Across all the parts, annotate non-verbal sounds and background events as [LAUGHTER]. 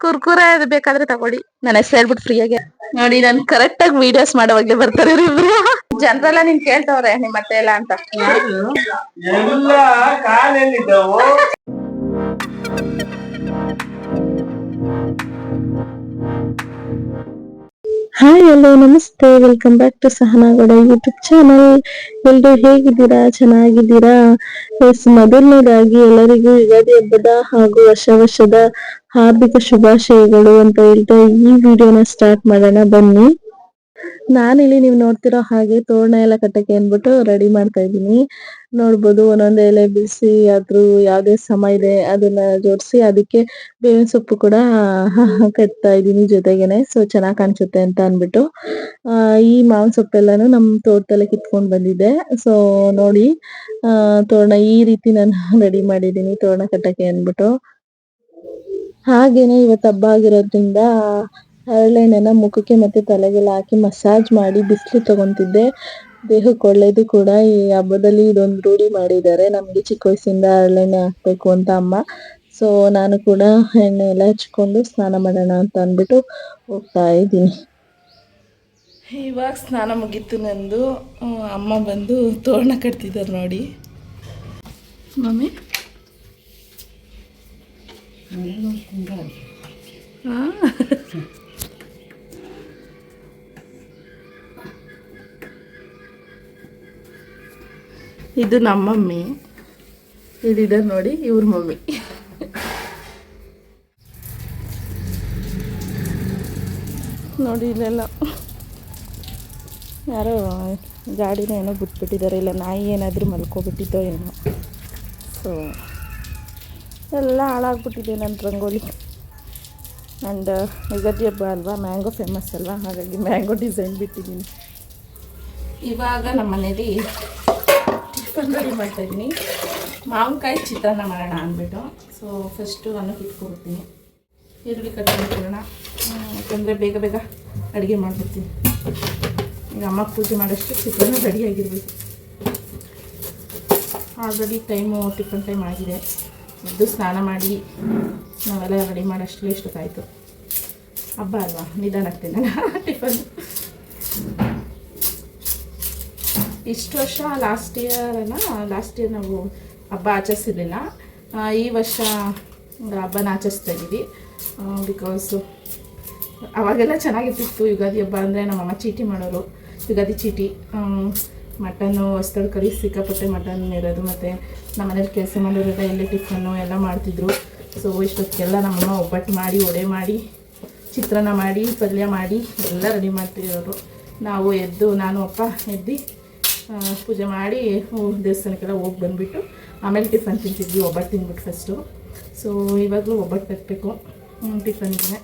ಕುರ್ಕುರೆ ಅದು ಬೇಕಾದ್ರೆ ತಗೊಳ್ಳಿ. ನನ್ನ ಹೆಸರು ಹೇಳ್ಬಿಟ್ಟು ಆಗಿ. ನೋಡಿ ನಾನು ಕರೆಕ್ಟ್ ಆಗಿ ವಿಡಿಯೋಸ್ ಮಾಡೋವಾಗ್ಲೇ ಬರ್ತಾರೆ ಇವ್ರು ಜನರೆಲ್ಲ ನಿನ್ ಕೇಳ್ತವ್ರೆ ನಿಮ್ ಮತ್ತೆ ಎಲ್ಲ ಅಂತ. ಹಾಯ್ ಹಲೋ ನಮಸ್ತೆ. Welcome back to Sahanagowda YouTube channel ಎಲ್ರು ಹೇಗಿದ್ದೀರಾ? ಚೆನ್ನಾಗಿದ್ದೀರಾ? ಮೊದಲನೇದಾಗಿ ಎಲ್ಲರಿಗೂ ಯುಗಾದಿ ಹಬ್ಬದ ಹಾಗೂ ವರ್ಷ ವರ್ಷದ ಹಾರ್ದಿಕ ಶುಭಾಶಯಗಳು ಅಂತ ಹೇಳ್ತಾ ಈ ವಿಡಿಯೋನ ಸ್ಟಾರ್ಟ್ ಮಾಡೋಣ. ಬನ್ನಿ. ನಾನಿಲ್ಲಿ ನೀವು ನೋಡ್ತಿರೋ ಹಾಗೆ ತೋರಣ ಎಲ್ಲ ಕಟ್ಟಕ್ಕೆ ಅಂದ್ಬಿಟ್ಟು ರೆಡಿ ಮಾಡ್ತಾ ಇದ್ದೀನಿ. ನೋಡ್ಬೋದು ಒಂದೊಂದ್ ಎಲೆ ಬಿಸಿ ಅದ್ರ ಯಾವ್ದೇ ಸಮ ಇದೆ ಅದನ್ನ ಜೋಡಿಸಿ ಅದಕ್ಕೆ ಬೇವಿನ ಸೊಪ್ಪು ಕೂಡ [LAUGHS] ಕಟ್ತಾ ಇದ್ದೀನಿ ಜೊತೆಗೇನೆ. ಸೊ ಚೆನ್ನಾಗ್ ಕಾಣಿಸುತ್ತೆ ಅಂತ ಅನ್ಬಿಟ್ಟು ಆ, ಈ ಮಾವಿನ ಸೊಪ್ಪೆಲ್ಲಾನು ನಮ್ ತೋಟದಲ್ಲಿ ಕಿತ್ಕೊಂಡ್ ಬಂದಿದ್ದೆ. ಸೊ ನೋಡಿ ತೋರಣ ಈ ರೀತಿ ನಾನು ರೆಡಿ [LAUGHS] ಮಾಡಿದೀನಿ ತೋರಣ ಕಟ್ಟಕ್ಕೆ ಅಂದ್ಬಿಟ್ಟು. ಹಾಗೇನೆ ಇವತ್ತು ಹಬ್ಬ ಆಗಿರೋದ್ರಿಂದ ಹರಳೆಣ್ಣೆನ ಮುಖಕ್ಕೆ ಮತ್ತೆ ತಲೆಗೆಲ್ಲ ಹಾಕಿ ಮಸಾಜ್ ಮಾಡಿ ಬಿಸಿಲು ತಗೊಂತಿದ್ದೆ. ದೇಹಕ್ಕೆ ಒಳ್ಳೇದು ಕೂಡ ಈ ಹಬ್ಬದಲ್ಲಿ ಇದೊಂದು ರೂಢಿ ಮಾಡಿದ್ದಾರೆ. ನಮಗೆ ಚಿಕ್ಕ ವಯಸ್ಸಿಂದ ಹರಳೆಣ್ಣೆ ಹಾಕ್ಬೇಕು ಅಂತ ಅಮ್ಮ. ಸೊ ನಾನು ಕೂಡ ಎಣ್ಣೆ ಎಲ್ಲ ಹಚ್ಕೊಂಡು ಸ್ನಾನ ಮಾಡೋಣ ಅಂತ ಅಂದ್ಬಿಟ್ಟು ಹೋಗ್ತಾ ಇದ್ದೀನಿ. ಇವಾಗ ಸ್ನಾನ ಮುಗೀತು ನಂದು. ಅಮ್ಮ ಬಂದು ತೋರಣ ಕಟ್ತಿದ್ದಾರೆ ನೋಡಿ. ಮಮ್ಮಿ? ಹಾಂ. ಇದು ನಮ್ಮ ಮಮ್ಮಿ. ಇದಿದೆ ನೋಡಿ ಇವ್ರ ಮಮ್ಮಿ. ನೋಡಿ ಇಲ್ಲೆಲ್ಲ. ಯಾರೋ ಗಾಡಿನ ಏನೋ ಬಿಟ್ಬಿಟ್ಟಿದ್ದಾರೆ. ಇಲ್ಲ, ನಾಯಿ ಏನಾದರೂ ಮಲ್ಕೊಬಿಟ್ಟಿದ್ದೋ ಏನೋ. ಸೊ ಎಲ್ಲ ಹಾಳಾಗ್ಬಿಟ್ಟಿದೆ ನನ್ನ ರಂಗೋಲಿ. ಆ್ಯಂಡ್ ಯುಗಾದಿ ಹಬ್ಬ ಅಲ್ವಾ? ಮ್ಯಾಂಗೋ ಫೇಮಸ್ ಅಲ್ವಾ? ಹಾಗಾಗಿ ಮ್ಯಾಂಗೋ ಡಿಸೈನ್ ಬಿಟ್ಟಿದ್ದೀನಿ. ಇವಾಗ ನಮ್ಮ ಮನೇಲಿ ಟಿಫನ್ ರೆಡಿ ಮಾಡ್ತಾಯಿದ್ದೀನಿ. ಮಾವಿನಕಾಯಿ ಚಿತ್ರಾನ್ನ ಮಾಡೋಣ ಅಂದ್ಬಿಟ್ಟು. ಸೊ ಫಸ್ಟು ಅನ್ನ ಇಟ್ಕೊಡ್ತೀನಿ ಈರುಳ್ಳಿ ಕಟ್ ಮಾಡ್ಕೊಳ್ಳೋಣ. ಯಾಕಂದರೆ ಬೇಗ ಬೇಗ ಅಡುಗೆ ಮಾಡ್ಬಿಡ್ತೀನಿ. ಈಗ ಅಮ್ಮ ಪೂಜೆ ಮಾಡೋಷ್ಟು ಚಿತ್ರಾನ್ನ ರೆಡಿ ಆಗಿರಬೇಕು. ಆಲ್ರೆಡಿ ಟೈಮು ಟಿಫನ್ ಟೈಮ್ ಆಗಿದೆ. ಎದ್ದು ಸ್ನಾನ ಮಾಡಿ, ನಾವೆಲ್ಲ ರೆಡಿ ಮಾಡೋಷ್ಟು ಎಷ್ಟೊತ್ತಾಯಿತು ಹಬ್ಬ ಅಲ್ವಾ? ನಿಧಾನ ಆಗ್ತೀನಿ ಟಿಫನ್ [LAUGHS] ಇಷ್ಟು ವರ್ಷ ಲಾಸ್ಟ್ ಇಯರನ್ನ ಲಾಸ್ಟ್ ಇಯರ್ ನಾವು ಹಬ್ಬ ಆಚರಿಸಿರ್ಲಿಲ್ಲ. ಈ ವರ್ಷ ಹಬ್ಬನ ಆಚರಿಸ್ತಾ ಇದ್ದೀವಿ ಬಿಕಾಸ್ ಅವಾಗೆಲ್ಲ ಚೆನ್ನಾಗಿರ್ತಿತ್ತು ಯುಗಾದಿ ಹಬ್ಬ ಅಂದರೆ ನಮ್ಮಮ್ಮ ಚೀಟಿ ಮಾಡೋರು, ಯುಗಾದಿ ಚೀಟಿ. ಮಟನ್ನು ಹೊಸ್ತಳು ಕರಿ ಸಿಕ್ಕಾಪಟ್ಟೆ ಮಟನ್ ಇರೋದು ಮತ್ತು ನಮ್ಮ ಮನೇಲಿ ಕೆಲಸ ಮಾಡೋರೆಲ್ಲ ಎಲ್ಲಿ ಟಿಫನ್ನು ಎಲ್ಲ ಮಾಡ್ತಿದ್ರು. ಸೊ ಇಷ್ಟೊತ್ತಿಗೆಲ್ಲ ನಮ್ಮಮ್ಮ ಒಬ್ಬಟ್ಟು ಮಾಡಿ ಒಡೆ ಮಾಡಿ, ಚಿತ್ರಾನ್ನ ಮಾಡಿ, ಪಲ್ಯ ಮಾಡಿ ಎಲ್ಲ ರೆಡಿ ಮಾಡ್ತಿರೋರು. ನಾವು ಎದ್ದು, ನಾನು, ಅಪ್ಪ ಎದ್ದು ಪೂಜೆ ಮಾಡಿ ದೇವಸ್ಥಾನಕ್ಕೆಲ್ಲ ಹೋಗಿ ಬಂದುಬಿಟ್ಟು, ಆಮೇಲೆ ಟಿಫನ್ ತಿಂತಿದ್ವಿ, ಒಬ್ಬಟ್ಟು ತಿಂದ್ಬಿಟ್ಟು ಫಸ್ಟು ಸೊ ಇವಾಗಲೂ ಒಬ್ಬಟ್ಟು ಕಟ್ಟಬೇಕು ಟಿಫನ್ಗೆ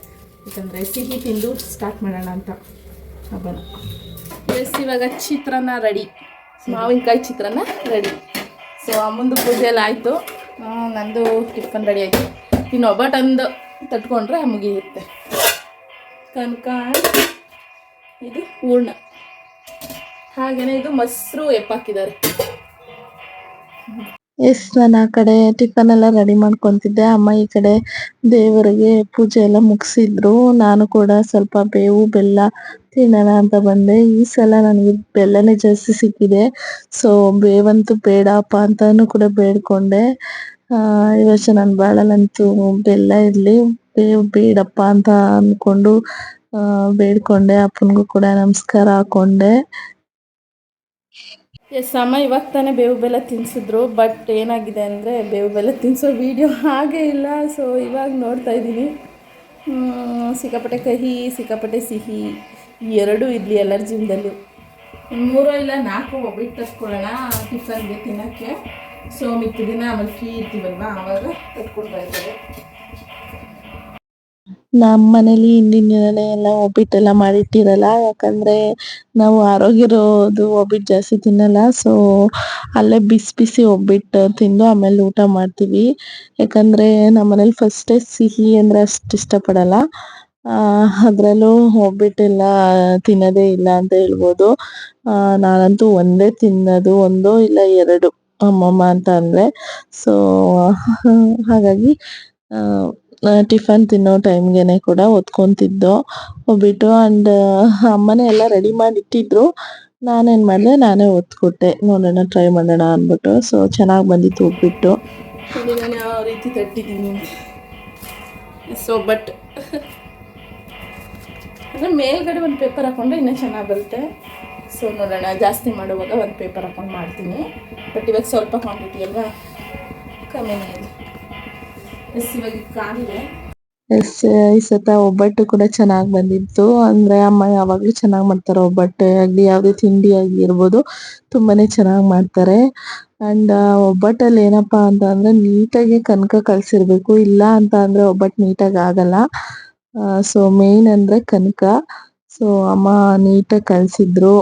ಯಾಕಂದರೆ ಸಿಹಿ ತಿಂದು ಸ್ಟಾರ್ಟ್ ಮಾಡೋಣ ಅಂತ. ಹಬ್ಬನ. ಎಸ್ ಇವಾಗ ಚಿತ್ರಾನ್ನ ರೆಡಿ ಮಾವಿನಕಾಯಿ ಚಿತ್ರಾನ್ನ ರೆಡಿ ಸೊ ಅಮ್ಮಂದು ಪೂಜೆ ಎಲ್ಲ ಆಯಿತು. ನಂದು ಟಿಫನ್ ರೆಡಿ ಆಯಿತು. ಇನ್ನು ಒಬ್ಬಟ್ಟೊಂದು ತಟ್ಕೊಂಡ್ರೆ ಮುಗಿಯುತ್ತೆ. ಕನಕ, ಇದು ಹೂರ್ಣ. ಹಾಗೇನೆ ಇದು ಮೊಸರು ಎಪ್ಪಾಕಿದ್ದಾರೆ. ಎಸ್, ನಾನು ಆ ಕಡೆ ಟಿಫನ್ ಎಲ್ಲ ರೆಡಿ ಮಾಡ್ಕೊಂತಿದ್ದೆ. ಅಮ್ಮ ಈ ಕಡೆ ದೇವರಿಗೆ ಪೂಜೆ ಎಲ್ಲ ಮುಗಿಸಿದ್ರು. ನಾನು ಕೂಡ ಸ್ವಲ್ಪ ಬೇವು, ಬೆಲ್ಲ ತಿನ್ನೋಣ ಅಂತ ಬಂದೆ. ಈ ಸಲ ನನಗೆ ಬೆಲ್ಲನೇ ಜಾಸ್ತಿ ಸಿಕ್ಕಿದೆ. ಸೊ ಬೇವಂತೂ ಬೇಡಪ್ಪ ಅಂತಾನು ಕೂಡ ಬೇಡ್ಕೊಂಡೆ. ಈ ವರ್ಷ ನನ್ನ ಬಾಳಲ್ಲಂತೂ ಬೆಲ್ಲ ಇರಲಿ. ಬೇವು ಬೇಡಪ್ಪ ಅಂತ ಅಂದ್ಕೊಂಡು ಬೇಡ್ಕೊಂಡೆ. ಅಪ್ಪನಿಗೂ ಕೂಡ ನಮಸ್ಕಾರ ಹಾಕೊಂಡೆ. ಎಸ್ ಅಮ್ಮ ಇವಾಗ ತಾನೇ ಬೇವು ಬೆಲ್ಲ ತಿನ್ಸಿದ್ರು, ಬಟ್ ಏನಾಗಿದೆ ಅಂದರೆ ಬೇವು ಬೆಲ್ಲ ತಿನ್ನಿಸೋ ವಿಡಿಯೋ ಹಾಗೇ ಇಲ್ಲ. ಸೊ ಇವಾಗ ನೋಡ್ತಾ ಇದ್ದೀನಿ. ಸಿಕ್ಕಾಪಟ್ಟೆ ಕಹಿ, ಸಿಕ್ಕಾಪಟ್ಟೆ ಸಿಹಿ, ಎರಡೂ ಇರಲಿ ಎಲರ್ಜಿಯಿಂದಲೂ ಮೂರೋ ಇಲ್ಲ, ನಾಲ್ಕು ಒಬ್ಬಿಟ್ಟು ತರ್ಸ್ಕೊಳ್ಳೋಣ ಟಿಫನ್ಗೆ ತಿನ್ನೋಕ್ಕೆ. ಸೊ ಮಿಕ್ಕಿದಿನ ಆಮೇಲೆ ಫ್ರೀ ಇರ್ತೀವಲ್ವಾ? ಆವಾಗ ತರ್ಕೊಡ್ತಾ ಇದ್ದಾರೆ ನಮ್ಮ ಮನೇಲಿ ಹಿಂದಿನ ದಿನನೇ ಎಲ್ಲ ಒಬ್ಬಿಟ್ಟೆಲ್ಲ ಮಾಡಿಟ್ಟಿರಲ್ಲ, ಯಾಕಂದ್ರೆ ನಾವು ಆರೋಗ್ಯ ಇರೋದು ಒಬ್ಬಿಟ್ಟು ಜಾಸ್ತಿ ತಿನ್ನಲ್ಲ, ಸೊ ಅಲ್ಲೇ ಬಿಸಿ ಬಿಸಿ ಒಬ್ಬಿಟ್ಟು ತಿಂದು ಆಮೇಲೆ ಊಟ ಮಾಡ್ತೀವಿ. ಯಾಕಂದ್ರೆ ನಮ್ಮ ಮನೇಲಿ ಫಸ್ಟೇ ಸಿಹಿ ಅಂದ್ರೆ ಅಷ್ಟು ಇಷ್ಟಪಡಲ್ಲ. ಅದರಲ್ಲೂ ಒಬ್ಬಿಟ್ಟೆಲ್ಲ ತಿನ್ನೋದೇ ಇಲ್ಲ ಅಂತ ಹೇಳ್ಬೋದು. ನಾನಂತೂ ಒಂದೇ ತಿನ್ನೋದು, ಒಂದು ಇಲ್ಲ ಎರಡು ಅಮ್ಮಮ್ಮ ಅಂತ ಅಂದ್ರೆ. ಸೊ ಹಾಗಾಗಿ ಟಿಫನ್ ತಿನ್ನೋ ಟೈಮ್ಗೆನೆ ಕೂಡ ಒತ್ಕೊಂತಿದ್ದು ಒಬ್ಬಿಟ್ಟು ಅಂಡ್ ಅಮ್ಮನೇ ಎಲ್ಲ ರೆಡಿ ಮಾಡಿ ಇಟ್ಟಿದ್ರು ನಾನೇನ್ ಮಾಡಿದೆ, ನಾನೇ ಓದ್ಕೊಟ್ಟೆ ನೋಡೋಣ ಟ್ರೈ ಮಾಡೋಣ ಅಂದ್ಬಿಟ್ಟು. ಸೊ ಚೆನ್ನಾಗಿ ಬಂದಿತ್ತು ನೋಡಿ ನಾನು ಯಾವ ರೀತಿ ತಟ್ಟಿದ್ದೀನಿ. ಸೊ ಬಟ್ ಅಂದರೆ ಮೇಲ್ಗಡೆ ಒಂದು ಪೇಪರ್ ಹಾಕೊಂಡ್ರೆ ಇನ್ನೂ ಚೆನ್ನಾಗಿ ಬರುತ್ತೆ. ಸೊ ನೋಡೋಣ, ಜಾಸ್ತಿ ಮಾಡುವಾಗ ಒಂದು ಪೇಪರ್ ಹಾಕೊಂಡು ಮಾಡ್ತೀನಿ. ಬಟ್ ಇವಾಗ ಸ್ವಲ್ಪ ಕ್ವಾಂಟಿಟಿ ಅಲ್ವಾ? ಕಮ್ಮಿನೇ ಇದೆ. ಎಸ್ ಈ ಸತ ಒಬ್ಬಟ್ಟು ಕೂಡ ಚೆನ್ನಾಗಿ ಬಂದಿತ್ತು. ಅಂದ್ರೆ ಅಮ್ಮ ಯಾವಾಗ್ಲೂ ಚೆನ್ನಾಗಿ ಮಾಡ್ತಾರೆ ಒಬ್ಬಟ್ಟು. ಆಗ್ಲಿ, ಯಾವ್ದೇ ತಿಂಡಿ ಆಗ್ಲಿ ಇರ್ಬೋದು. ತುಂಬಾನೇ ಚೆನ್ನಾಗಿ ಮಾಡ್ತಾರೆ. ಅಂಡ್ ಒಬ್ಬಟ್ಟಲ್ಲಿ ಏನಪ್ಪಾ ಅಂತ ಅಂದ್ರೆ ನೀಟಾಗಿ ಕನಕ ಕಲ್ಸಿರ್ಬೇಕು. ಇಲ್ಲ ಅಂತ ಅಂದ್ರೆ ಒಬ್ಬಟ್ಟು ನೀಟಾಗಿ ಆಗಲ್ಲ. ಸೊ ಮೇನ್ ಅಂದ್ರೆ ಕನಕ. ಸೊ ಅಮ್ಮ ನೀಟಾಗಿ ಕಲ್ಸಿದ್ರು.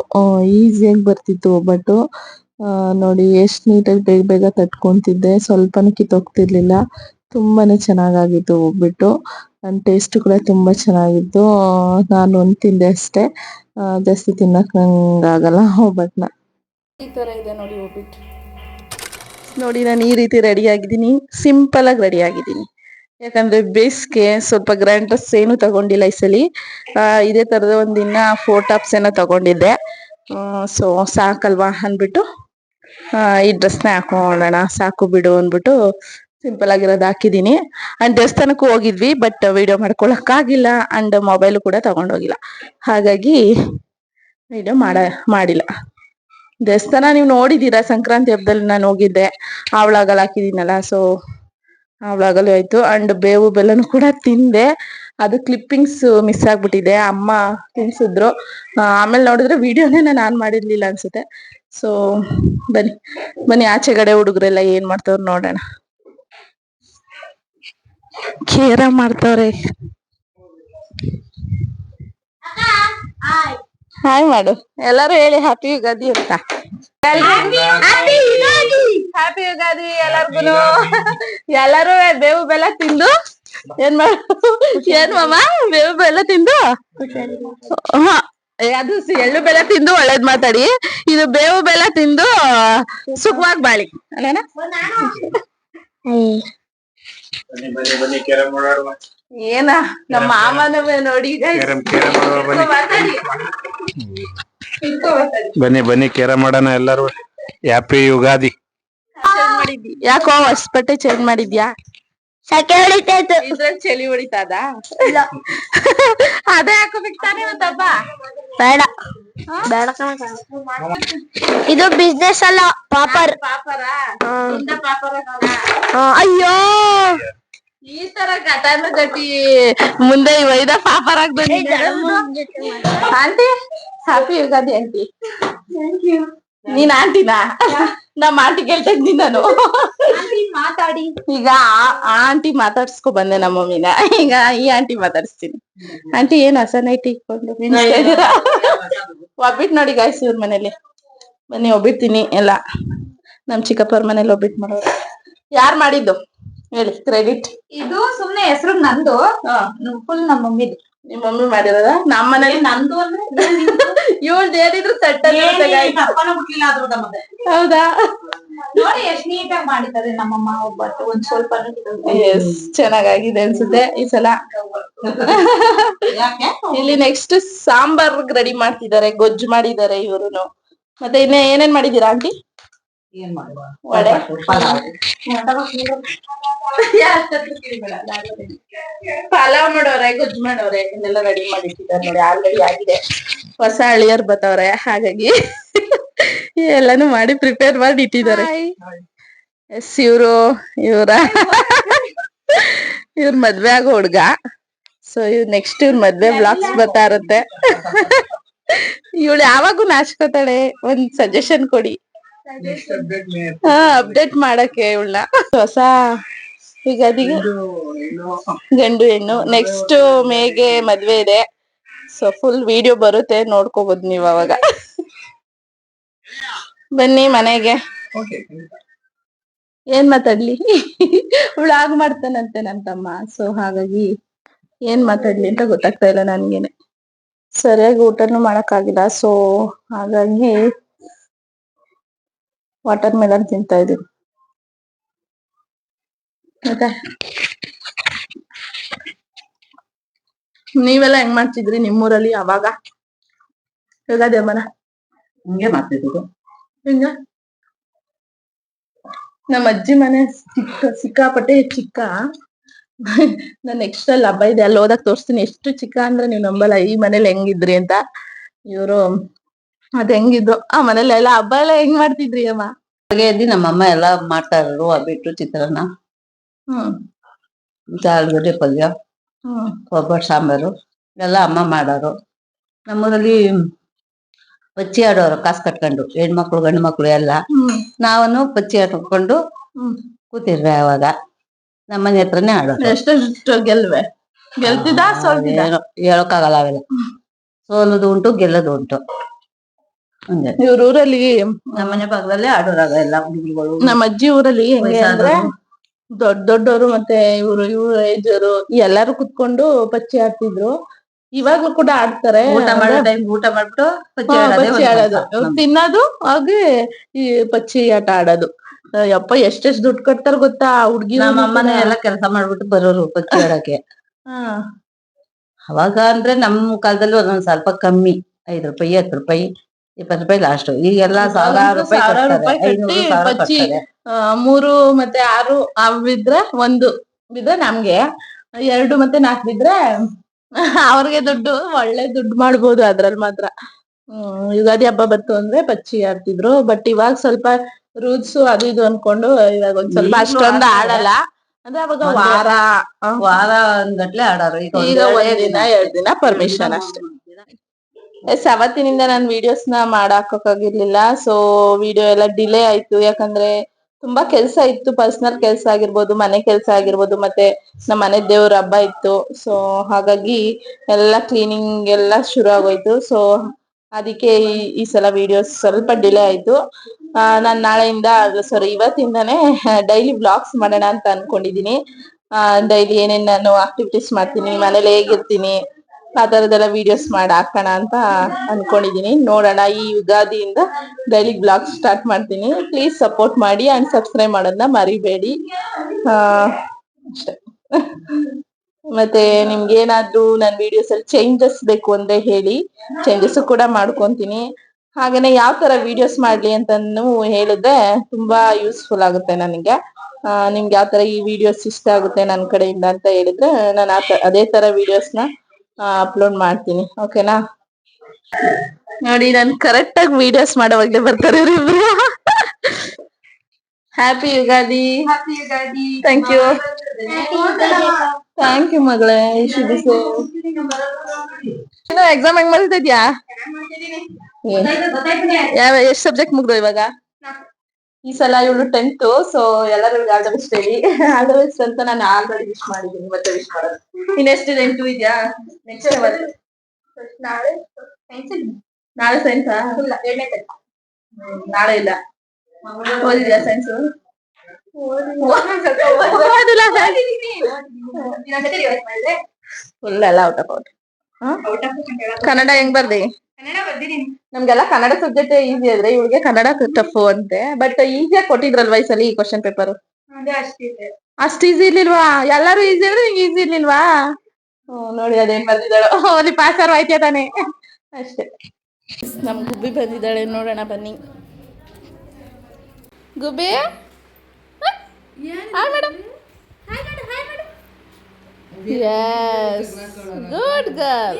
ಈಸಿಯಾಗಿ ಬರ್ತಿತ್ತು ಒಬ್ಬಟ್ಟು. ನೋಡಿ, ಎಷ್ಟು ನೀಟಾಗಿ ಬೇಗ ಬೇಗ ತಟ್ಕೊಂತಿದ್ದೆ. ಸ್ವಲ್ಪನೂ ಕಿತ್ತೋಗ್ತಿರ್ಲಿಲ್ಲ. ತುಂಬಾನೇ ಚೆನ್ನಾಗಾಗಿತ್ತು ಒಬ್ಬಿಟ್ಟು ನನ್ನ ಟೇಸ್ಟ್ ಕೂಡ ತುಂಬಾ ಚೆನ್ನಾಗಿತ್ತು ನಾನು ಒಂದ್ ತಿಂದೆ ಅಷ್ಟೇ. ಜಾಸ್ತಿ ತಿನ್ನಕ್ ನಂಗಾಗಲ್ಲ ಒಬ್ಬಟ್ಟನ್ನ ಈ ಥರ ಇದೆ ನೋಡಿ ಹೋಗ್ಬಿಟ್ಟು ನೋಡಿ ನಾನು ಈ ರೀತಿ ರೆಡಿ ಆಗಿದ್ದೀನಿ. ಸಿಂಪಲ್ ಆಗಿ ರೆಡಿ ಆಗಿದ್ದೀನಿ. ಯಾಕಂದ್ರೆ ಬೇಸ್ಗೆ ಸ್ವಲ್ಪ ಗ್ರ್ಯಾಂಡ್ ಡ್ರೆಸ್ ಏನು ತಗೊಂಡಿಲ್ಲ ಈ ಸಲ. ಇದೇ ಥರದ ಒಂದಿನ ಫೋರ್ ಟಾಪ್ಸ್ ಏನೋ ತಗೊಂಡಿದ್ದೆ. ಸೊ ಸಾಕಲ್ವಾ ಅಂದ್ಬಿಟ್ಟು ಈ ಡ್ರೆಸ್ನ ಹಾಕೊಳ್ಳೋಣ ಸಾಕು ಬಿಡು ಅಂದ್ಬಿಟ್ಟು ಸಿಂಪಲ್ ಆಗಿರೋದು ಹಾಕಿದೀನಿ. ಅಂಡ್ ದೇವಸ್ಥಾನಕ್ಕೂ ಹೋಗಿದ್ವಿ ಬಟ್ ವಿಡಿಯೋ ಮಾಡ್ಕೊಳಕ್ಕಾಗಿಲ್ಲ ಅಂಡ್ ಮೊಬೈಲ್ ಕೂಡ ತಗೊಂಡೋಗಿಲ್ಲ. ಹಾಗಾಗಿ ವಿಡಿಯೋ ಮಾಡ, ಮಾಡಿಲ್ಲ. ದೇವಸ್ಥಾನ ನೀವು ನೋಡಿದ್ದೀರಾ ಸಂಕ್ರಾಂತಿ ಹಬ್ಬದಲ್ಲಿ ನಾನು ಹೋಗಿದ್ದೆ. ಆ ವ್ಲಾಗಲ್ಲಿ ಹಾಕಿದ್ದೀನಲ್ಲ ಸೊ ಆವಳಾಗಲೂ ಆಯ್ತು ಅಂಡ್ ಬೇವು ಬೆಲ್ಲನೂ ಕೂಡ ತಿಂದೆ. ಅದು ಕ್ಲಿಪ್ಪಿಂಗ್ಸ್ ಮಿಸ್ ಆಗ್ಬಿಟ್ಟಿದೆ. ಅಮ್ಮ ತಿನ್ಸಿದ್ರು. ಆಮೇಲೆ ನೋಡಿದ್ರೆ ವಿಡಿಯೋನೇ ನಾನು ಆನ್ ಮಾಡಿರ್ಲಿಲ್ಲ ಅನ್ಸುತ್ತೆ. ಸೊ ಬನ್ನಿ. ಬನ್ನಿ ಆಚೆಗಡೆ ಹುಡುಗರೆಲ್ಲ ಏನ್ ಮಾಡ್ತವ್ರು ನೋಡೋಣ. ಕೇರ ಮಾಡ್ತಾವ್ರೆ. ಹಾಯ್ ಮಾಡು ಎಲ್ಲಾರು ಹೇಳಿ ಹ್ಯಾಪಿ ಯುಗಾದಿ ಅಂತ. ಹ್ಯಾಪಿ ಯುಗಾದಿ. ಎಲ್ಲಾರ್ಗುನು. ಎಲ್ಲಾರು ಬೇವು ಬೆಲ್ಲ ತಿಂದು. ಏನ್ ಮಾಡ ಏನ್ ಮಾಮ? ಬೇವು ಬೆಲ್ಲ ತಿಂದು? ಹ, ಅದು ಎಳ್ಳು ಬೆಲ್ಲ ತಿಂದು ಒಳ್ಳೇದ್ ಮಾತಾಡಿ. ಇದು ಬೇವು ಬೆಲ್ಲ ತಿಂದು ಸುಖವಾಗಿ ಬಾಳಿ. ಅಲ್ಲೇನಾ? ಏನ ನಮ್ಮ ಮಾಮನವೇ ನೋಡಿ ಬನ್ನಿ. ಬನ್ನಿ ಕೇರ ಮಾಡೋಣ ಎಲ್ಲರೂ. ಹ್ಯಾಪಿ ಯುಗಾದಿ. ಯಾಕೋ ಹೊಸ್ಪೇಟೆ ಚೇಂಜ್ ಮಾಡಿದ್ಯಾ? ಸೆಕೆ ಹೊಡಿತೈತು. ಇದ್ರಲ್ಲಿ ಚಳಿ ಹೊಡಿತದ? ಅದೇ ಹಾಕೋಬೇಕು ತಾನೇ ಒಂದಬ್ಬ ಬೇಡ. ಬೇಡ ಕಣಕ್ಕ. ಇದು ಬಿಸ್ನೆಸ್ ಅಲ್ಲ ಪಾಪರ್. ಪಾಪರ. ಇಂದ ಪಾಪರ ನೋಡ. ಅಯ್ಯೋ. ಈ ತರ ಘಟನ ಗತಿ ಮುಂದೆ ವೈದ ಪಾಪರ ಆಂಟಿ ಹ್ಯಾಪಿ ಯುಗಾದಿ ಆಂಟಿ. ನೀನ್ ಆಂಟಿನಾ? ನಮ್ಮ ಆಂಟಿ ಕೇಳ್ತಾ ಇದ್ದೀನಿ ನಾನು. ಮಾತಾಡಿ. ಈಗ ಆಂಟಿ ಮಾತಾಡ್ಸ್ಕೊ ಬಂದೆ ನಮ್ಮ ಮಮ್ಮಿನ. ಈಗ ಈ ಆಂಟಿ ಮಾತಾಡಿಸ್ತೀನಿ. ಆಂಟಿ ಏನ್ ಹೊಸ ನೈಟ್ ಇಟ್ಕೊಂಡು? ಒಬ್ಬಿಟ್ಟು ನೋಡಿ ಗಾಯ್ಸ್ ಇವ್ರ ಮನೇಲಿ. ಬನ್ನಿ ಒಬ್ಬಿಡ್ತೀನಿ ಎಲ್ಲ. ನಮ್ ಚಿಕ್ಕಪ್ಪರ ಮನೇಲಿ ಒಬ್ಬಿಟ್ ಮಾಡೋ ಯಾರ್ ಮಾಡಿದ್ದು? ಹೇಳಿ ಕ್ರೆಡಿಟ್ ಇದು ಸುಮ್ನೆ ಹೆಸರು ನಂದು. ಫುಲ್ ನಮ್ಮ ಮಮ್ಮಿದು. ನಿಮ್ ಮಮ್ಮಿ ಮಾಡಿರೋದ? ನಮ್ಮ ಮನೇಲಿ ನಂದು ಅಂದ್ರೆ ಇವಳ್ದು ಏನಿದ್ರು ತಟ್ಟಲ್ಲಿ. ಬಿಡ್ಲಿಲ್ಲ ಮತ್ತೆ ಹೌದಾ? ನೋಡಿ ಎಷ್ಟ್ ನೀಟಾಗಿ ಮಾಡಿದ್ದಾರೆ ನಮ್ಮಮ್ಮ ಒಬ್ಬಟ್ಟು ಒಂದ್ ಸ್ವಲ್ಪ ಎಸ್ ಚೆನ್ನಾಗಾಗಿದೆ ಅನ್ಸುತ್ತೆ ಈ ಸಲ. ಇಲ್ಲಿ ನೆಕ್ಸ್ಟ್ ಸಾಂಬಾರ್ ರೆಡಿ ಮಾಡ್ತಿದ್ದಾರೆ ಗೊಜ್ಜು ಮಾಡಿದ್ದಾರೆ ಇವ್ರುನು. ಮತ್ತೆ ಇನ್ನ ಏನೇನ್ ಮಾಡಿದೀರಾ ಆಂಟಿ? ವಡೆ ಪಲಾವ್. [LAUGHS] ಮಾಡೋರೆ ಗುಜ್ ಮಾಡೋರೆ ಇದನ್ನೆಲ್ಲ ರೆಡಿ ಮಾಡಿಟ್ಟಿದ್ದಾರೆ ನೋಡಿ ಆಲ್ರೆಡಿ ಆಗಿದೆ. ಹೊಸ ಅಳಿಯರ್ ಬತ್ತವ್ರೆ ಹಾಗಾಗಿ [LAUGHS] ಎಲ್ಲಾನು ಮಾಡಿ ಪ್ರಿಪೇರ್ ಮಾಡಿ ಇಟ್ಟಿದ್ದಾರೆ. ಎಸ್ ಇವ್ರು ಇವ್ರ [LAUGHS] ಇವ್ರ ಮದ್ವೆ ಆಗೋ ಹುಡ್ಗ. ಸೊ ಇವ್ ನೆಕ್ಸ್ಟ್ ಇವ್ರ ಮದ್ವೆ ಬ್ಲಾಗ್ಸ್ ಬರ್ತಾ ಇರುತ್ತೆ ಇವಳು ಯಾವಾಗೂ ನಾಚ್ಕೋತಾಳೆ ಒಂದ್ ಸಜೆಷನ್ ಕೊಡಿ. ಹಾ ಅಪ್ಡೇಟ್ ಮಾಡಕ್ಕೆ ಇವಳನ್ನ ಹೊಸ ಯುಗಾದಿಗೆ ಗಂಡು ಹೆಣ್ಣು. ನೆಕ್ಸ್ಟ್ ಮೇಗೆ ಮದ್ವೆ ಇದೆ. ಸೊ ಫುಲ್ ವಿಡಿಯೋ ಬರುತ್ತೆ ನೋಡ್ಕೋಬಹುದು ನೀವ್ ಅವಾಗ. ಬನ್ನಿ ಮನೆಗೆ. ಏನ್ ಮಾತಾಡ್ಲಿ? ವ್ಲಾಗ್ ಮಾಡ್ತಾನಂತೆ ನನ್ ತಮ್ಮ. ಸೊ ಹಾಗಾಗಿ ಏನ್ ಮಾತಾಡ್ಲಿ ಅಂತ ಗೊತ್ತಾಗ್ತಾ ಇಲ್ಲ ನನ್ಗೇನೆ. ಸರಿಯಾಗಿ ಊಟನು ಮಾಡಕ್ಕಾಗಿಲ್ಲ. ಸೊ ಹಾಗಾಗಿ ವಾಟರ್ ಮೆಲನ್ ತಿಂತಾ ಇದೀವಿ ಮತ್ತೆ? ನೀವೆಲ್ಲ ಹೆಂಗ್ ಮಾಡ್ತಿದ್ರಿ ನಿಮ್ಮೂರಲ್ಲಿ ಅವಾಗ? ಯುಗಾದಿ ಹಬ್ಬನ ಹಿಂಗೆ ಮಾಡ್ತಿದ್ರು ಹಿಂಗ? ನಮ್ಮ ಅಜ್ಜಿ ಮನೆ ಚಿಕ್ಕ ಸಿಕ್ಕಾಪಟ್ಟೆ ಚಿಕ್ಕ. ನಾನು ನೆಕ್ಸ್ಟ್ ಅಲ್ಲಿ ಹಬ್ಬ ಇದೆ ಅಲ್ಲಿ ಹೋದಾಗ ತೋರಿಸ್ತೀನಿ. ಎಷ್ಟು ಚಿಕ್ಕ ಅಂದ್ರೆ ನೀವು ನಂಬಲ್ಲ ಈ ಮನೇಲಿ ಹೆಂಗಿದ್ರಿ ಅಂತ. ಇವರು ಅದ್ ಹೆಂಗಿದ್ರು ಆ ಮನೇಲಿ ಎಲ್ಲ ಹಬ್ಬ ಎಲ್ಲ ಹೆಂಗ್ ಮಾಡ್ತಿದ್ರಿ ಅಮ್ಮ? ಹಾಗೆ ಎದ್ದು ನಮ್ಮಮ್ಮ ಎಲ್ಲ ಮಾಡ್ತಾ ಇರೋರು ಬಿಟ್ಟು ಚಿತ್ರಾನ್ನ. ಹ್ಮ್. ಮತ್ತೆ ಆಲೂಗಡ್ಡೆ ಪಲ್ಯ ಹ್ಮ್. ಒಬ್ಬಟ್ಟು ಸಾಂಬಾರು ಎಲ್ಲ ಅಮ್ಮ ಮಾಡೋರು. ನಮ್ಮೂರಲ್ಲಿ ಪಚ್ಚಿ ಆಡೋರು ಕಾಸು ಕಟ್ಕೊಂಡು ಹೆಣ್ಮಕ್ಳು ಗಂಡು ಮಕ್ಳು ಎಲ್ಲ. ಹ್ಮ್. ನಾವನ್ನು ಪಚ್ಚಿ ಆಡ್ಕೊಂಡು ಹ್ಮ್. ಕೂತಿದ್ವಿ ಅವಾಗ ನಮ್ಮನೆ ಹತ್ರನೇ ಆಡೋರು ಎಷ್ಟೆಷ್ಟು ಗೆಲ್ವೆ? ಗೆಲ್ತಿದ್ದ ಸೋಲ್ತಿದ್ದ? ಏನೋ ಹೇಳಕ್ಕಾಗಲ್ಲ ಅವೆಲ್ಲ. ಸೋಲುದು ಉಂಟು ಗೆಲ್ಲದು ಉಂಟು. ಇವ್ರ ಊರಲ್ಲಿ ನಮ್ಮನೆ ಭಾಗದಲ್ಲೇ ಆಡೋರಾಗ ಎಲ್ಲ ಹುಡುಗರುಗಳು. ನಮ್ಮ ಅಜ್ಜಿ ಊರಲ್ಲಿ ಹೆಂಗೆ ಅಂದ್ರೆ ದೊಡ್ಡ ದೊಡ್ಡವರು ಮತ್ತೆ ಇವರು ಇವ್ರ ಇದ್ರು ಎಲ್ಲಾರು ಕುತ್ಕೊಂಡು ಪಚ್ಚಿ ಆಡ್ತಿದ್ರು. ಇವಾಗ್ಲೂ ಕೂಡ ಆಡ್ತಾರೆ. ಊಟ ಮಾಡೋ ಅಂದ್ರೆ- ಟೈಮ್ ಊಟ ಮಾಡ್ಬಿಟ್ಟು ಪಚ್ಚಿ ಪಚ್ಚಿ ಆಡೋದು. ತಿನ್ನೋದು ಹಾಗೆ ಈ ಪಚ್ಚಿ ಆಟ ಆಡೋದು. ಯಪ್ಪ ಎಷ್ಟೆಷ್ಟು ದುಡ್ಡು ಕಟ್ತಾರ ಗೊತ್ತಾ ಹುಡ್ಗಿ ನಮ್ಮ ಅಮ್ಮನೇ ಎಲ್ಲ ಕೆಲಸ ಮಾಡ್ಬಿಟ್ಟು ಬರೋರು ಪಚ್ಚಿ ಆಡಕ್ಕೆ ಅವಾಗ ಅಂದ್ರೆ ನಮ್ಮ ಕಾಲದಲ್ಲಿ ಒಂದೊಂದ್ ಸ್ವಲ್ಪ ಕಮ್ಮಿ ಐದ್ ರೂಪಾಯಿ ಹತ್ತು ರೂಪಾಯಿ. ಇಪ್ಪತ್ತು ರೂಪಾಯಿ ಲಾಸ್ಟ್ ಈಗೆಲ್ಲ ಸಾವಿರಾರು ರೂಪಾಯಿ ಸಾವಿರಾರು ರೂಪಾಯಿ ಕಟ್ಟಿ ಕೊಡ್ತಾರೆ. ಮೂರು ಮತ್ತೆ ಆರು ಬಿದ್ರೆ ಒಂದು. ಬಿದ್ರೆ ನಮ್ಗೆ ಎರಡು ಮತ್ತೆ ನಾಲ್ಕು ಬಿದ್ರೆ ಅವ್ರಿಗೆ ದುಡ್ಡು ಒಳ್ಳೆ ದುಡ್ಡು ಮಾಡ್ಬೋದು ಅದ್ರಲ್ಲಿ ಮಾತ್ರ. ಹ್ಮ್ ಯುಗಾದಿ ಹಬ್ಬ ಬಂತು ಅಂದ್ರೆ ಪಚ್ಚಿ ಆಡ್ತಿದ್ರು ಬಟ್ ಇವಾಗ ಸ್ವಲ್ಪ ರೂಲ್ಸ್ ಅದು ಇದು ಅನ್ಕೊಂಡು ಇವಾಗ ಒಂದ್ ಸ್ವಲ್ಪ ಅಷ್ಟೊಂದು ಆಡಲ್ಲ ಅಂದ್ರೆ ಅವಾಗ ವಾರ ವಾರ ವಾರ ಗಟ್ಲೆ ಆಡೋರು ಈಗ ಒಂದ್ ಒಂದ್ ದಿನ ಎರಡ್ ದಿನ ಪರ್ಮಿಷನ್ ಅಷ್ಟೇ. ಎಸ್ ಅವತ್ತಿನಿಂದ ನಾನು ವಿಡಿಯೋಸ್ನ ಮಾಡಾಕೋಕಾಗಿರ್ಲಿಲ್ಲ ಸೊ ವಿಡಿಯೋ ಎಲ್ಲ ಡಿಲೇ ಆಯ್ತು. ಯಾಕಂದ್ರೆ ತುಂಬಾ ಕೆಲ್ಸ ಇತ್ತು. ಪರ್ಸನಲ್ ಕೆಲ್ಸ ಆಗಿರ್ಬೋದು ಮನೆ ಕೆಲ್ಸ ಆಗಿರ್ಬೋದು ಮತ್ತೆ ನಮ್ಮ ಮನೆ ದೇವ್ರ ಹಬ್ಬ ಇತ್ತು. ಸೊ ಹಾಗಾಗಿ ಎಲ್ಲ ಕ್ಲೀನಿಂಗ್ ಎಲ್ಲ ಶುರು ಆಗೋಯ್ತು. ಸೊ ಅದಕ್ಕೆ ಈ ಸಲ ವಿಡಿಯೋಸ್ ಸ್ವಲ್ಪ ಡಿಲೇ ಆಯ್ತು. ಆ, ನಾನ್ ನಾಳೆಯಿಂದ ಸಾರಿ ಇವತ್ತಿಂದಾನೇ ಡೈಲಿ ಬ್ಲಾಗ್ಸ್ ಮಾಡೋಣ ಅಂತ ಅನ್ಕೊಂಡಿದೀನಿ. ಡೈಲಿ ಏನೇನ್ ನಾನು ಆಕ್ಟಿವಿಟೀಸ್ ಮಾಡ್ತೀನಿ ಮನೇಲಿ ಹೇಗಿರ್ತೀನಿ ಆ ತರದೆಲ್ಲ ವಿಡಿಯೋಸ್ ಮಾಡಿ ಹಾಕೋಣ ಅಂತ ಅನ್ಕೊಂಡಿದೀನಿ. ನೋಡೋಣ ಈ ಯುಗಾದಿಯಿಂದ ಡೈಲಿ ಬ್ಲಾಗ್ ಸ್ಟಾರ್ಟ್ ಮಾಡ್ತೀನಿ. ಪ್ಲೀಸ್ ಸಪೋರ್ಟ್ ಮಾಡಿ ಅಂಡ್ ಸಬ್ಸ್ಕ್ರೈಬ್ ಮಾಡೋದನ್ನ ಮರಿಬೇಡಿ. ಅಷ್ಟೇ. ಮತ್ತೆ ನಿಮ್ಗೆ ಏನಾದ್ರೂ ನನ್ನ ವಿಡಿಯೋಸ್ ಅಲ್ಲಿ ಚೇಂಜಸ್ ಬೇಕು ಅಂದ್ರೆ ಹೇಳಿ. ಚೇಂಜಸ್ ಕೂಡ ಮಾಡ್ಕೊಂತೀನಿ. ಹಾಗೇನೆ ಯಾವ ತರ ವಿಡಿಯೋಸ್ ಮಾಡ್ಲಿ ಅಂತಾನು ಹೇಳಿದ್ರೆ ತುಂಬಾ ಯೂಸ್ಫುಲ್ ಆಗುತ್ತೆ ನನಗೆ. ನಿಮ್ಗೆ ಯಾವ ತರ ಈ ವಿಡಿಯೋಸ್ ಇಷ್ಟ ಆಗುತ್ತೆ ನನ್ನ ಕಡೆಯಿಂದ ಅಂತ ಹೇಳಿದ್ರೆ ನಾನು ಅದೇ ತರ ವಿಡಿಯೋಸ್ನ ಅಪ್ಲೋಡ್ ಮಾಡ್ತೀನಿ ಓಕೆನಾ ನೋಡಿ ನಾನು ಕರೆಕ್ಟ್ ಆಗಿ ವಿಡಿಯೋಸ್ ಮಾಡೋವಾಗ್ಲೇ ಬರ್ತಾರೆ ಇವರಿಬ್ರು happy Ugadi thank you thank you ಮಗಳೇ. ಇಶು ದಿಸೆ ಎಕ್ಸಾಮ್ ಹೆಂಗ್ ಮಾಡ್ತಾ ಇದ್ಯಾ ಯಾವ ಎಷ್ಟ್ ಸಬ್ಜೆಕ್ಟ್ ಮುಗ್ದು ಇವಾಗ? ಈ ಸಲ ಇವಳು ಟೆಂತ್ ಸೊ ಎಲ್ಲರೂ ಆಲ್ ದ ಬೆಸ್ಟ್ ಹೇಳಿ. ಆಲ್ ದ ಬೆಸ್ಟ್ ಅಂತ ನಾನು ಆಲ್ರೆಡಿ ವಿಶ್ ಮಾಡಿದ್ದೀನಿ ಮತ್ತೆ ವಿಶ್ ಮಾಡೋದು. ಇನ್ನೆಷ್ಟು ಎಂಟು ಇದೆಯಾ? ನೆಕ್ಸ್ಟ್ ನಾಳೆ? ನಾಳೆ ಸೈನ್ಸಾ ನಾಳೆ ಇಲ್ಲ. ಓದಿದ್ಯಾ ಸೈನ್ಸ್ ಫುಲ್ ಎಲ್ಲ ಔಟ್ ಆಫ್ ಔಟ್ ಕನ್ನಡ ಹೆಂಗ್ ಬರ್ದಿ? ನಮ್ಗೆಲ್ಲ ಕನ್ನಡ ಸಬ್ಜೆಕ್ಟ್ ಈಸಿ ಆದ್ರೆ ಇವಳಿಗೆ ಕನ್ನಡ ಟಫ್ ಅಂತೆ. ಬಟ್ ಈಸಿಯಾಗಿ ಕೊಟ್ಟಿದ್ರಲ್ವಾ ಈ ಸಲ ಈ ಕ್ವಶನ್ ಪೇಪರ್ ಅಷ್ಟು ಈಸಿ ಇರ್ಲಿಲ್ವಾ? ಎಲ್ಲಾರು ಈಸಿ ಅಂದ್ರೆ ನಿಂಗೆ ಈಸಿ ಇರ್ಲಿಲ್ವಾ? ನೋಡಿ ಅದೇನ್ ಬರ್ದಿದ್ದಾಳು ಅಲ್ಲಿ [LAUGHS] ಪಾಸ್ ಆರ್ ಆಯ್ತಾ ತಾನೆ. ಅಷ್ಟೇ. ನಮ್ ಗುಬ್ಬಿ ಬಂದಿದ್ದಾಳೆ ನೋಡೋಣ ಬನ್ನಿ. Gubbi? Hi madam yes good girl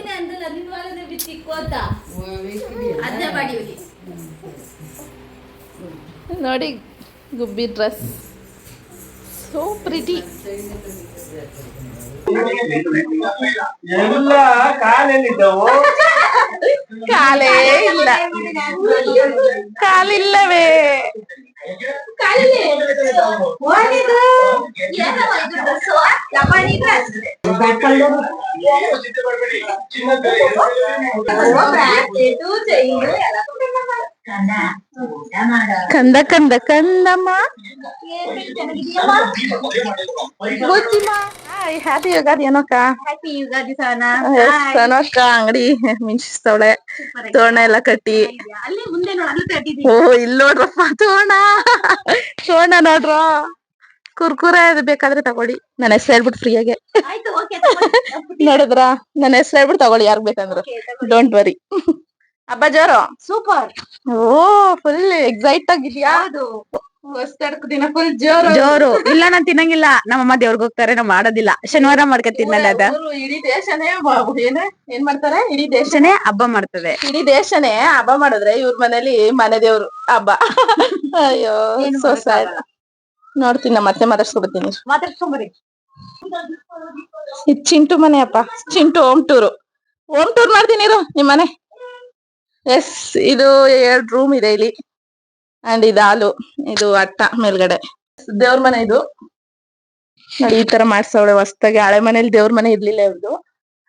ನೋಡಿ ಗುಬ್ಬಿ ಡ್ರೆಸ್ ಸೋ ಪ್ರಿಟಿ ಎಲ್ಲ ಕಾಲೆಲ್ಲಿದ್ದವು. ಕಾಲೇ ಇಲ್ಲ. ಕಾಲಿಲ್ಲವೇ. ಕಂದ ಕಂದ ಕಂದಮ್ಮ ಗೊತ್ತಿಮ್ಮ Hi happy Ugadi ಏನೋಕ್ಕ happy Ugadi Sahana ಸನೋಕ್ಕ ಅಂಗಡಿ ಮಿಂಚಿಸ್ತವಳೆ ತೋರಣ ಎಲ್ಲ ಕಟ್ಟಿ. ಅಲ್ಲಿ ಮುಂದೆ ನೋಡಿ ಓ ಇಲ್ಲಿ ನೋಡ್ರಪ್ಪ ತೋರಣ. [LAUGHS] ತೋರಣ ನೋಡ್ರ. ಕುರ್ಕುರೆ ಅದು ಬೇಕಾದ್ರೆ ತಗೊಳ್ಳಿ. ನನ್ನ ಹೆಸರು ಹೇಳ್ಬಿಟ್ಟು ಫ್ರೀಯಾಗೆ [LAUGHS] ನೋಡಿದ್ರ? ನನ್ನ ಹೆಸರು ಹೇಳ್ಬಿಟ್ಟು ತಗೊಳ್ಳಿ ಯಾರು ಬೇಕಂದ್ರು. ಡೋಂಟ್ ವರಿ ಹಬ್ಬ ಜೋರು. ಸೂಪರ್ ಓ ಫುಲ್ ಎಕ್ಸೈಟ್ ಆಗಿದ್ಯಾ? ದಿನ ಫುಲ್ ಜೋರು. ಜೋರು. ಇಲ್ಲ ನಾನ್ ತಿನ್ನಂಗಿಲ್ಲ. ನಮ್ಮಮ್ಮ ದೇವ್ರಿಗೆ ಹೋಗ್ತಾರೆ ನಾವ್ ಮಾಡೋದಿಲ್ಲ. ಶನಿವಾರ ಮಾಡ್ಕೊ ತಿನ್ನಲ್ಲ ಅದ. ಇಡೀ ದೇಶನೇ ಬ- ಏನೇ ಏನ್ ಮಾಡ್ತಾರೆ? ಇಡೀ ದೇಶ ದೇಶನೇ ಹಬ್ಬ ಮಾಡ್ತದೆ. ಇಡೀ ದೇಶನೇ ಹಬ್ಬ ಮಾಡಿದ್ರೆ ಇವ್ರ ಮನೇಲಿ ಮನೆ ದೇವ್ರು ಹಬ್ಬ. ಅಯ್ಯೋ ಸ್ಯಾಡ್ ನೋಡ್ತೀನಿ ನಾ ಮತ್ತೆ ಮಾತಾಡ್ಸ್ಕೊಡ್ತೀನಿ ಮಾತಾಡ್ಸ್ಕೊಂಬರಿ. ಇದು ಚಿಂಟು ಮನೆ ಅಪ್ಪ. Chintu home tour home tour ಮಾಡ್ತೀನಿ ಇರು ನಿಮ್ ಮನೆ. ಎಸ್ ಇದು ಎರಡ್ ರೂಮ್ ಇದೆ ಇಲ್ಲಿ. ಅಂಡ್ ಇದು ಹಾಲು ಇದು ಅಟ್ಟ ಮೇಲ್ಗಡೆ. ದೇವ್ರ ಮನೆ ಇದು. ಈ ತರ ಮಾಡ್ಸವಳೆ ಹೊಸ್ದಾಗಿ. ಹಳೆ ಮನೇಲಿ ದೇವ್ರ ಮನೆ ಇರ್ಲಿಲ್ಲ ಇವ್ರದ್ದು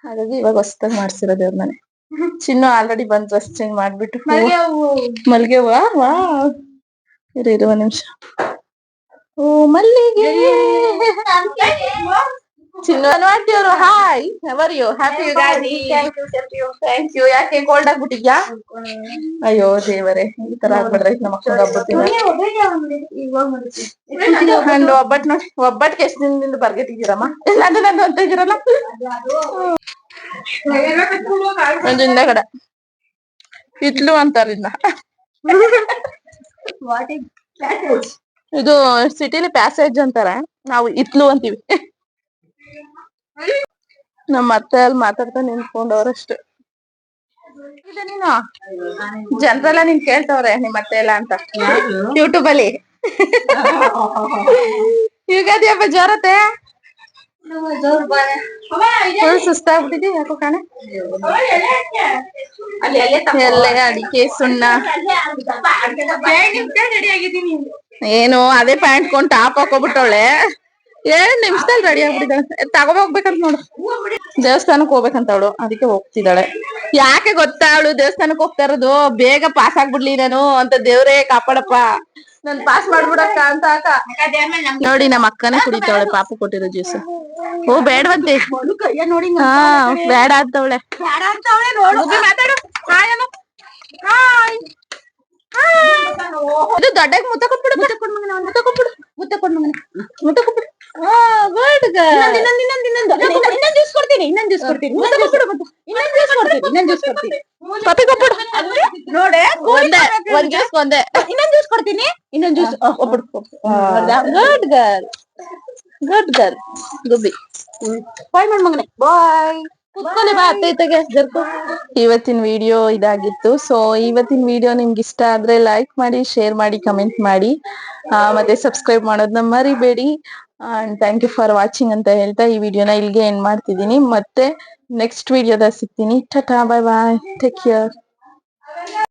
ಹಾಗಾಗಿ ಇವಾಗ ಹೊಸ್ತಾಗಿ ಮಾಡ್ಸಿರೋ ದೇವ್ರ ಮನೆ. ಚಿನ್ನು ಆಲ್ರೆಡಿ ಬಂದ್ ಡ್ರೆಸ್ ಚೇಂಜ್ ಮಾಡ್ಬಿಟ್ಟು ಮಲ್ಗೆ ಹೂವ? ವಾ ಇರು ಇರುವ ನಿಮಿಷ. ಓ ಮಲ್ಲಿಗೆ. ಚಿನ್ನು. ಅವರು hi how are you happy Ugadi thank you thank you ಯಾಕೆ ಕೋಲ್ಡ್ ಆಗ್ಬಿಟ್ಟಿದ್ಯಾ ಅಯ್ಯೋ ದೇವರೇ. ಈ ತರ ಆಗ್ಬಿಡ್ರೆ ನಮ್ಮ ಮಕ್ಕಳ ಹಬ್ಬತ್ತಿನ ಒಬ್ಬಟ್ ನೋಡಿ ಒಬ್ಬಟ್ಗೆ ಎಷ್ಟು ದಿನದಿಂದ ಬರ್ಗೆಟ್ಟಿದ್ದೀರಮ್ಮ? ನಂದು ನಂದು ಅಂತ ಇದ್ದೀರಲ್ಲ ಒಂದು ಹಿಂದಗಡೆ ಇತ್ಲು ಅಂತಾರ ಇದನ್ನ ಇದು ಸಿಟಿಲಿ ಪ್ಯಾಸೇಜ್ ಅಂತಾರೆ. ನಾವು ಇತ್ಲು ಅಂತೀವಿ. ನಮ್ಮ ಅತ್ತೆ ಅಲ್ಲಿ ಮಾತಾಡ್ತಾ ನಿಂತ್ಕೊಂಡವ್ರಷ್ಟು. ನೀನು? ಜನರೆಲ್ಲ ನಿನ್ ಕೇಳ್ತವ್ರೆ ನಿಮ್ ಅತ್ತೆ ಎಲ್ಲ ಅಂತ. ಯೂಟ್ಯೂಬ್ ಅಲ್ಲಿ. ಯುಗಾದಿ ಹಬ್ಬ ಜೋರತ್ತೆ ಸುಸ್ತಾಗ್ಬಿಟ್ಟಿದೆ ಯಾಕೋ ಕಾಣೆ? ಎಲ್ಲ ಅಡಿಕೆ ಸುಣ್ಣ. ಏನು ಅದೇ ಪ್ಯಾಂಟ್ ಕೊಂಡ್ ಟಾಪ್ ಹಾಕೋಬಿಟ್ಟವಳೆ. ಏಳ್ ನಿಮಿಷದಲ್ಲಿ ರೆಡಿ ಆಗ್ಬಿಟ್ಟಿದ್ದಾಳೆ. ಹೋಗ್ಬೇಕಂತ ನೋಡು. ದೇವಸ್ಥಾನಕ್ ಹೋಗ್ಬೇಕಂತ ಅವಳು. ಅದಕ್ಕೆ ಹೋಗ್ತಿದ್ದಾಳೆ. ಯಾಕೆ ಗೊತ್ತಾ ಅವಳು? ದೇವಸ್ಥಾನಕ್ ಹೋಗ್ತಾ ಇರೋದು. ಬೇಗ ಪಾಸ್ ಆಗ್ಬಿಡ್ಲಿ ನಾನು ಅಂತ ದೇವ್ರೇ ಕಾಪಾಡಪ್ಪ. ನನ್ ಪಾಸ್ ಮಾಡ್ಬಿಡಕ್ಕ ಅಂತ ಅಕ್ಕ ನೋಡಿ, ನಮ್ಮ ಅಕ್ಕನೇ ಕುಡಿತಾವಳೆ ಪಾಪ ಕೊಟ್ಟಿರೋ ಜ್ಯೂಸ್. ಓ, ಬೇಡವಂತೆ. ಹಾ, ಬೇಡ ಅಂತವಳೆ. ಇದು ದೊಡ್ಡ ಮುತ್ತ ಕೊಟ್ಬಿಡು ಮುತ್ತ ಕೊಟ್ಬಿಡು. ಮುತ್ತ ಇನ್ನೊಂದು ಇನ್ನೊಂದು ಇನ್ನೊಂದು ಜ್ಯೂಸ್ ಕೊಡ್ತೀನಿ ಇನ್ನೊಂದು ಜ್ಯೂಸ್ ಕೊಡ್ತೀನಿ. ಇನ್ನೊಂದ್ ಕೊಟ್ಬಿಡು ಮುತ್ತ ಇನ್ನೊಂದು ಜ್ಯೂಸ್ ಕೊಡ್ತೀನಿ ಇನ್ನೊಂದು ಜ್ಯೂಸ್ ಕೊಡ್ತೀನಿ. ಪಪ್ಪಿ ಕೊಟ್ಬಿಡು ನೋಡೆ ಒಂದೇ ಒಂದ್ ಜ್ಯೂಸ್ ಒಂದೇ ಇನ್ನೊಂದು ಜ್ಯೂಸ್ ಕೊಡ್ತೀನಿ ಇನ್ನೊಂದು ಜ್ಯೂಸ್ ಕೊಟ್ಬಿಡು good girl good girl Gubbi. Bye ಮಾಡ್ ಮಗನೆ. ಬಾಯ್ ಕುತ್ಕೊಳ್ಳಿ ಬಾ ಅತ್ತೆ ಇತ್ತಗೆ ಜರ್ಕೊ. ಇವತ್ತಿನ ವಿಡಿಯೋ ಇದಾಗಿತ್ತು. ಸೊ ಇವತ್ತಿನ ವಿಡಿಯೋ ನಿಮ್ಗೆ ಇಷ್ಟ ಆದ್ರೆ ಲೈಕ್ ಮಾಡಿ ಶೇರ್ ಮಾಡಿ ಕಮೆಂಟ್ ಮಾಡಿ. ಮತ್ತೆ ಸಬ್ಸ್ಕ್ರೈಬ್ ಮಾಡೋದನ್ನ ಮರಿಬೇಡಿ. And thank you for watching ಅಂತ ಹೇಳ್ತಾ ಈ ವಿಡಿಯೋನ ಇಲ್ಲಿಗೆ ಎಂಡ್ ಮಾಡ್ತಿದ್ದೀನಿ. ಮತ್ತೆ ನೆಕ್ಸ್ಟ್ ವಿಡಿಯೋದಾಗ ಸಿಗ್ತೀನಿ. Tata bye bye take care